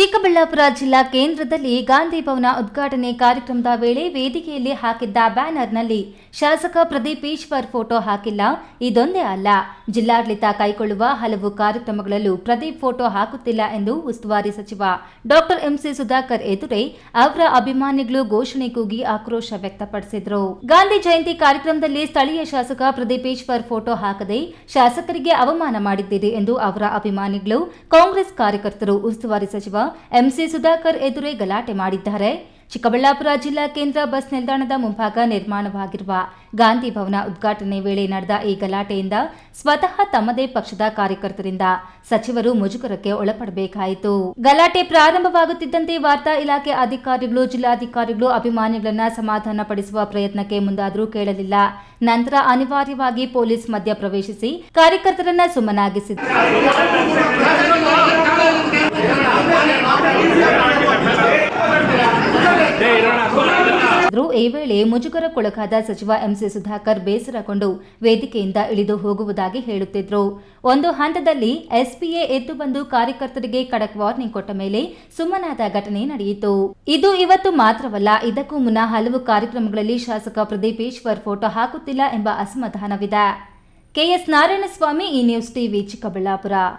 ಚಿಕ್ಕಬಳ್ಳಾಪುರ ಜಿಲ್ಲಾ ಕೇಂದ್ರದಲ್ಲಿ ಗಾಂಧಿ ಭವನ ಉದ್ಘಾಟನೆ ಕಾರ್ಯಕ್ರಮದ ವೇಳೆ ವೇದಿಕೆಯಲ್ಲಿ ಹಾಕಿದ್ದ ಬ್ಯಾನರ್ನಲ್ಲಿ ಶಾಸಕ ಪ್ರದೀಪ್ ಈಶ್ವರ್ ಫೋಟೋ ಹಾಕಿಲ್ಲ, ಇದೊಂದೇ ಅಲ್ಲ. ಜಿಲ್ಲಾಡಳಿತ ಕೈಗೊಳ್ಳುವ ಹಲವು ಕಾರ್ಯಕ್ರಮಗಳಲ್ಲೂ ಪ್ರದೀಪ್ ಫೋಟೋ ಹಾಕುತ್ತಿಲ್ಲ ಎಂದು ಉಸ್ತುವಾರಿ ಸಚಿವ ಡಾಕ್ಟರ್ ಎಂಸಿ ಸುಧಾಕರ್ ಎದುರೇ ಅವರ ಅಭಿಮಾನಿಗಳು ಘೋಷಣೆ ಕೂಗಿ ಆಕ್ರೋಶ ವ್ಯಕ್ತಪಡಿಸಿದರು. ಗಾಂಧಿ ಜಯಂತಿ ಕಾರ್ಯಕ್ರಮದಲ್ಲಿ ಸ್ಥಳೀಯ ಶಾಸಕ ಪ್ರದೀಪ್ ಈಶ್ವರ್ ಫೋಟೋ ಹಾಕದೆ ಶಾಸಕರಿಗೆ ಅವಮಾನ ಮಾಡಿದ್ದೀರಿ ಎಂದು ಅವರ ಅಭಿಮಾನಿಗಳು ಕಾಂಗ್ರೆಸ್ ಕಾರ್ಯಕರ್ತರು ಉಸ್ತುವಾರಿ ಸಚಿವ ಎಂಸಿ ಸುಧಾಕರ್ ಎದುರೇ ಗಲಾಟೆ ಮಾಡಿದ್ದಾರೆ. ಚಿಕ್ಕಬಳ್ಳಾಪುರ ಜಿಲ್ಲಾ ಕೇಂದ್ರ ಬಸ್ ನಿಲ್ದಾಣದ ಮುಂಭಾಗ ನಿರ್ಮಾಣವಾಗಿರುವ ಗಾಂಧಿ ಭವನ ಉದ್ಘಾಟನೆ ವೇಳೆ ನಡೆದ ಈ ಗಲಾಟೆಯಿಂದ ಸ್ವತಃ ತಮ್ಮದೇ ಪಕ್ಷದ ಕಾರ್ಯಕರ್ತರಿಂದ ಸಚಿವರು ಮುಜುಗರಕ್ಕೆ ಒಳಪಡಬೇಕಾಯಿತು. ಗಲಾಟೆ ಪ್ರಾರಂಭವಾಗುತ್ತಿದ್ದಂತೆ ವಾರ್ತಾ ಇಲಾಖೆ ಅಧಿಕಾರಿಗಳು, ಜಿಲ್ಲಾಧಿಕಾರಿಗಳು ಅಭಿಮಾನಿಗಳನ್ನ ಸಮಾಧಾನಪಡಿಸುವ ಪ್ರಯತ್ನಕ್ಕೆ ಮುಂದಾದರೂ ಕೇಳಲಿಲ್ಲ. ನಂತರ ಅನಿವಾರ್ಯವಾಗಿ ಪೊಲೀಸ್ ಮಧ್ಯ ಪ್ರವೇಶಿಸಿ ಕಾರ್ಯಕರ್ತರನ್ನ ಸುಮ್ಮನಾಗಿಸಿದ್ರು ಆದರೂ ಈ ವೇಳೆ ಮುಜುಗರಕ್ಕೊಳಗಾದ ಸಚಿವ ಎಂಸಿ ಸುಧಾಕರ್ ಬೇಸರಗೊಂಡು ವೇದಿಕೆಯಿಂದ ಇಳಿದು ಹೋಗುವುದಾಗಿ ಹೇಳುತ್ತಿದ್ರು. ಒಂದು ಹಂತದಲ್ಲಿ ಎಸ್ಪಿಎ ಎದ್ದು ಬಂದು ಕಾರ್ಯಕರ್ತರಿಗೆ ಖಡಕ್ ವಾರ್ನಿಂಗ್ ಕೊಟ್ಟ ಮೇಲೆ ಸುಮ್ಮನಾದ ಘಟನೆ ನಡೆಯಿತು. ಇದು ಇವತ್ತು ಮಾತ್ರವಲ್ಲ, ಇದಕ್ಕೂ ಮುನ್ನ ಹಲವು ಕಾರ್ಯಕ್ರಮಗಳಲ್ಲಿ ಶಾಸಕ ಪ್ರದೀಪ್ ಈಶ್ವರ್ ಫೋಟೋ ಹಾಕುತ್ತಿಲ್ಲ ಎಂಬ ಅಸಮಾಧಾನವಿದೆ. ಕೆಎಸ್ ನಾರಾಯಣಸ್ವಾಮಿ, ಈ ನ್ಯೂಸ್ ಟಿವಿ ಚಿಕ್ಕಬಳ್ಳಾಪುರ.